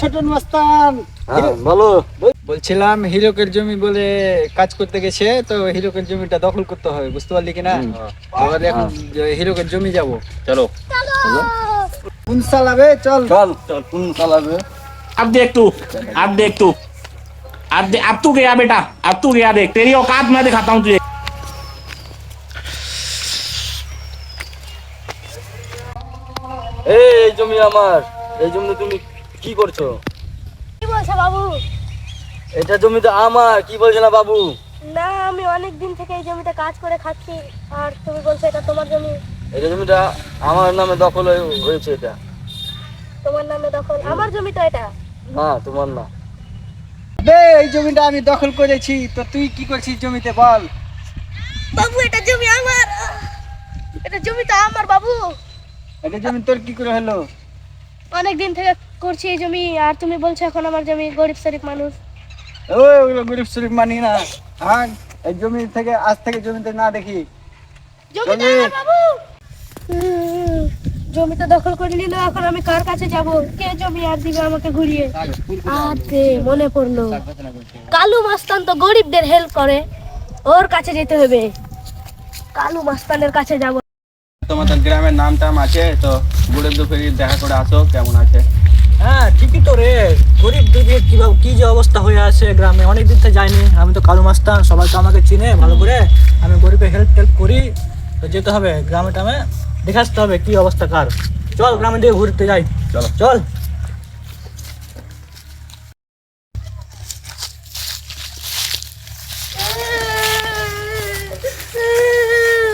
ছোট মাস্তান হ্যাঁ বলো বলছিলাম হিরোকের জমি বলে কাজ করতে গেছে তো হিরোকের জমিটা দখল করতে হবে বুঝতে পারলি কিনা এবার এখন যে হিরোকের জমি যাব চলো কোন সালাবে চল চল চল কোন চালাবে अब देख तू अब देख तू अब दे, अब तू गया बेटा अब तू गया देख तेरी औकात मैं दिखाता हूँ तुझे এই এই জমি আমার এই জমিতে তুমি কি করছ? কি বলছো বাবু? এটা জমি তো আমার কি বলছো না বাবু? না আমি অনেক দিন থেকে এই জমিতে কাজ করে খাচ্ছি আর তুমি বলছো এটা তোমার জমি। এটা জমিটা আমার নামে দখল হয়ে- হয়েছে এটা। তোমার নামে দখল? আমার জমি তো এটা। না তোমার না। বে এই জমিটা আমি দখল করেছি তো তুই কি করছিস জমিতে বল। বাবু এটা জমি আমার। এটা জমি তো আমার বাবু। এটা জমি তোর কি করে হলো? অনেক দিন থেকে করছি এই জমি আর তুমি বলছো এখন আমার জমি গরিব শরীফ মানুষ। ওই ওগুলো গরিব মানি না। হ্যাঁ এই জমি থেকে আজ থেকে জমিতে না দেখি। জমি তো জমি। আমার বাবু। হুম, জমি তো দখল করে নিল এখন আমি কার কাছে যাব? কে জমি আর দিবে আমাকে ঘুরিয়ে? আতে মনে পড়ল কালু মাস্তান তো গরিবদের হেল্প করে। ওর কাছে যেতে হবে। কালু মাস্তানের কাছে যাব। তোমাদের গ্রামের নাম টাম আছে তো গরিব দুপুরি দেখা করে আসো কেমন আছে? হ্যাঁ ঠিকই তো রে। গরিব দুঃখে কীভাবে কি যে অবস্থা হয়ে আছে গ্রামে? অনেক দিন থেকে যাইনি। আমি তো কালু মাস্তান সবাই তো আমাকে চিনে ভালো করে। আমি গরিবের হেল্প টেল্প করি তো যেতে হবে গ্রামে টামে। দেখে আসতে হবে কি অবস্থা কার। চল গ্রামের দিকে ঘুরতে যাই। চলো। চল।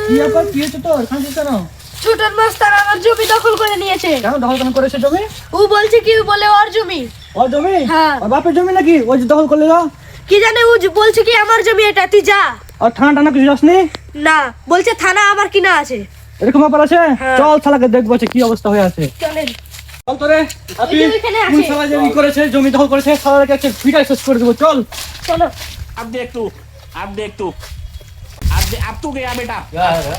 কি ব্যাপার? কি হচ্ছে তোর? কাঁদছিস কেন? ছোটন মাস্টার আমার জমি দখল করে নিয়েছে। কেন দখল কেন করেছে জমি? ও বলছে কি বলে ওর জমি। ওর জমি? হ্যাঁ। ওর বাপের জমি নাকি? ওই যে দখল করলে কি জানে ও বলছে কি আমার জমি এটা তুই যা। আর থানা টানা কিছু যাসনি না বলছে থানা আমার কিনা আছে। এরকম ব্যাপার আছে? হ্যাঁ। চল থালাকে দেখব কি অবস্থা হয়ে আছে। চল তোরে। আপনি কোন শালা জমি করেছে জমি দখল করেছে শালাকে একটা ভিডিও শেষ করে দেবো চল। চলো। আপনি একটু আপনি একটু যে আপ তো গেয়া বেটা।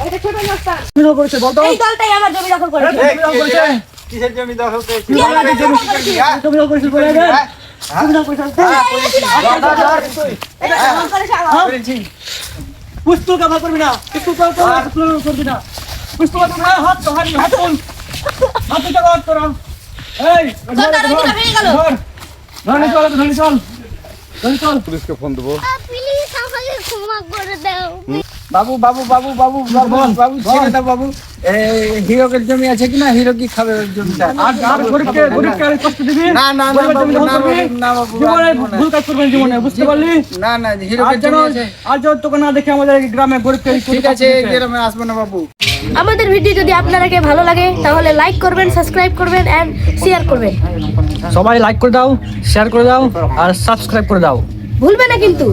এটা ছোট নাস্তা শুরু করেছে বলতো? এই দলটাই আমার জমি দখল করেছে। জমি দখল করেছে? কিসের জমি দখল করেছে? জমি দখল করেছে বলে দে পুস্তক আমার করবি না। পুস্তক করবি না হ্যাঁ। পুস্তক হাত হাত হাত হাত হাত এই ধরে চল ধরে চল। পুলিশকে ফোন দেবো। প্লিজ আমাকে ক্ষমা করে দাও। বাবু বাবু বাবু বাবু বাবু বাবু ছেড়ে দাও বাবু। এই হিরোকের জমি আছে কিনা? হিরো কি খাবে ওই জমিটা। আর আর গরিবকে গরিবকে কষ্ট দিবি? না, না, না, বাবু, না, বাবু, জীবনে ভুল কাজ করবেন জীবনে বুঝতে পারলি? না না আর জমি আছে। আর যেন তোকে না দেখে আমাদের গ্রামে গরিবকে এই ঠিক আছে গ্রামে আসব না বাবু। আমাদের ভিডিও যদি আপনাদেরকে ভালো লাগে তাহলে লাইক করবেন সাবস্ক্রাইব করবেন এন্ড শেয়ার করবেন। সবাই লাইক করে দাও শেয়ার করে দাও আর সাবস্ক্রাইব করে দাও। ভুলবে না কিন্তু।